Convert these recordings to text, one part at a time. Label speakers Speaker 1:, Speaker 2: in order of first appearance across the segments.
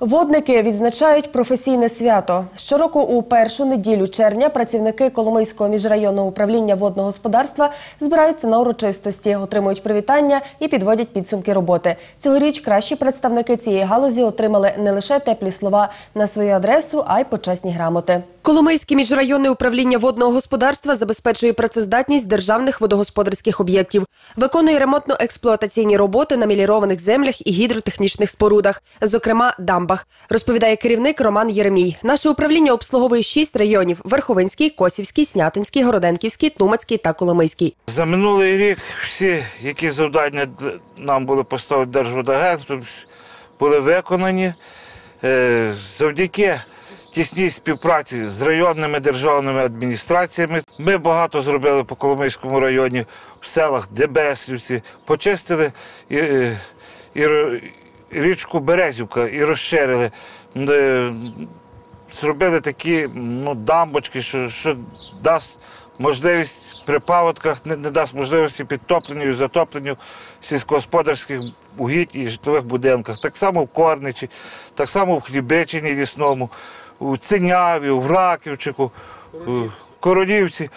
Speaker 1: Водники відзначають професійне свято. Щороку у першу неділю червня працівники Коломийського міжрайонного управління водного господарства збираються на урочистості, отримують привітання і підводять підсумки роботи. Цьогоріч кращі представники цієї галузі отримали не лише теплі слова на свою адресу, а й почесні грамоти. Коломийське міжрайонне управління водного господарства забезпечує працездатність державних водогосподарських об'єктів, виконує ремонтно-експлуатаційні роботи на мілірованих землях і гідротехнічних спорудах, зокрема дамбах, розповідає керівник Роман Єремій. Наше управління обслуговує шість районів: Верховинський, Косівський, Снятинський, Городенківський, Тлумацький та Коломийський.
Speaker 2: За минулий рік всі, які завдання нам були поставити Держводагентством, були виконані. Е, Завдяки тісній співпраці з районними державними адміністраціями ми багато зробили по Коломийському районі в селах Дебеслівці, почистили і, і, річку Березівка і розширили. Е, зробили такі ну, дамбочки, що, що дасть можливість при паводках, не, не дасть можливості підтопленню і затопленню сільськогосподарських угідь і житлових будинках. Так само в Корничі, так само в Хлібичині лісному, у Циняві, Враківчику, Раківчику, в Коронівці.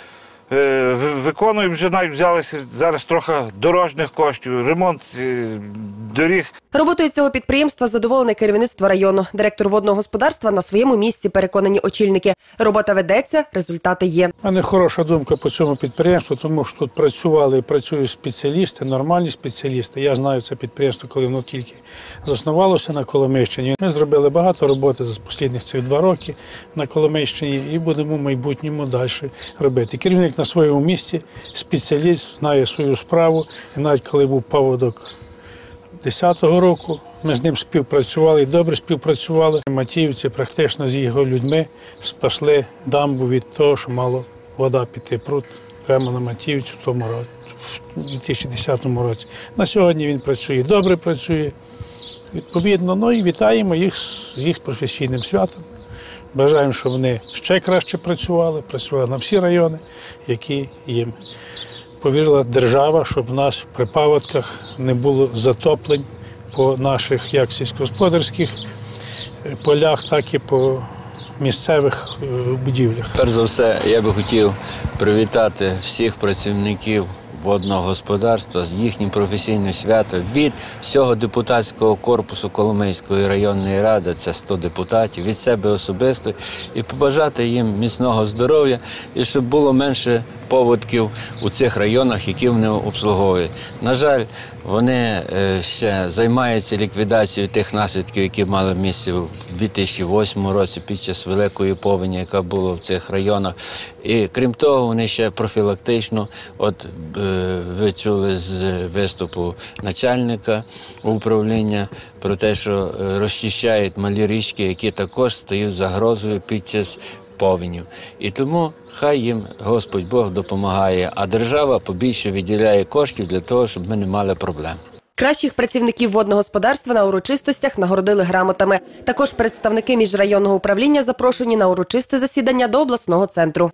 Speaker 2: Е, ви- Виконуємо вже навіть взялися зараз трохи дорожніх коштів, ремонт е, доріг
Speaker 1: Роботою цього підприємства задоволене керівництво району. Директор водного господарства на своєму місці переконані очільники. Робота ведеться, результати є.
Speaker 3: У мене хороша думка по цьому підприємству, тому що тут працювали і працюють спеціалісти, нормальні спеціалісти. Я знаю це підприємство, коли воно тільки заснувалося на Коломийщині. Ми зробили багато роботи за останні цих два роки на Коломийщині і будемо в майбутньому далі робити. Керівник на своєму місці, спеціаліст, знає свою справу. І навіть коли був паводок 10-го року. Ми з ним співпрацювали і добре співпрацювали. Матіївці практично з його людьми спасли дамбу від того, що мало вода піти пруд прямо на Матіївці в тому році, в 2010 році. На сьогодні він працює, добре працює. Відповідно, ну і вітаємо їх з їх професійним святом. Бажаємо, щоб вони ще краще працювали, працювали на всі райони, які їм повірила держава, щоб в нас при паводках не було затоплень по наших як сільськогосподарських е, полях, так і по місцевих е, будівлях.
Speaker 4: Перш за все, я би хотів привітати всіх працівників водного господарства з їхнім професійним святом. Від всього депутатського корпусу Коломийської районної ради, це 100 депутатів, від себе особисто, і побажати їм міцного здоров'я і щоб було менше поводків у цих районах, які вони обслуговують. На жаль, вони е, ще займаються ліквідацією тих наслідків, які мали місце у 2008 році під час великої повені, яка була в цих районах. І крім того, вони ще профілактично, от е, ви чули з виступу начальника управління про те, що е, розчищають малі річки, які також стають загрозою під час повенів. І тому хай їм Господь Бог допомагає, а держава побільше виділяє коштів для того, щоб ми не мали проблем.
Speaker 1: Кращих працівників водного господарства на урочистостях нагородили грамотами. Також представники міжрайонного управління запрошені на урочисте засідання до обласного центру.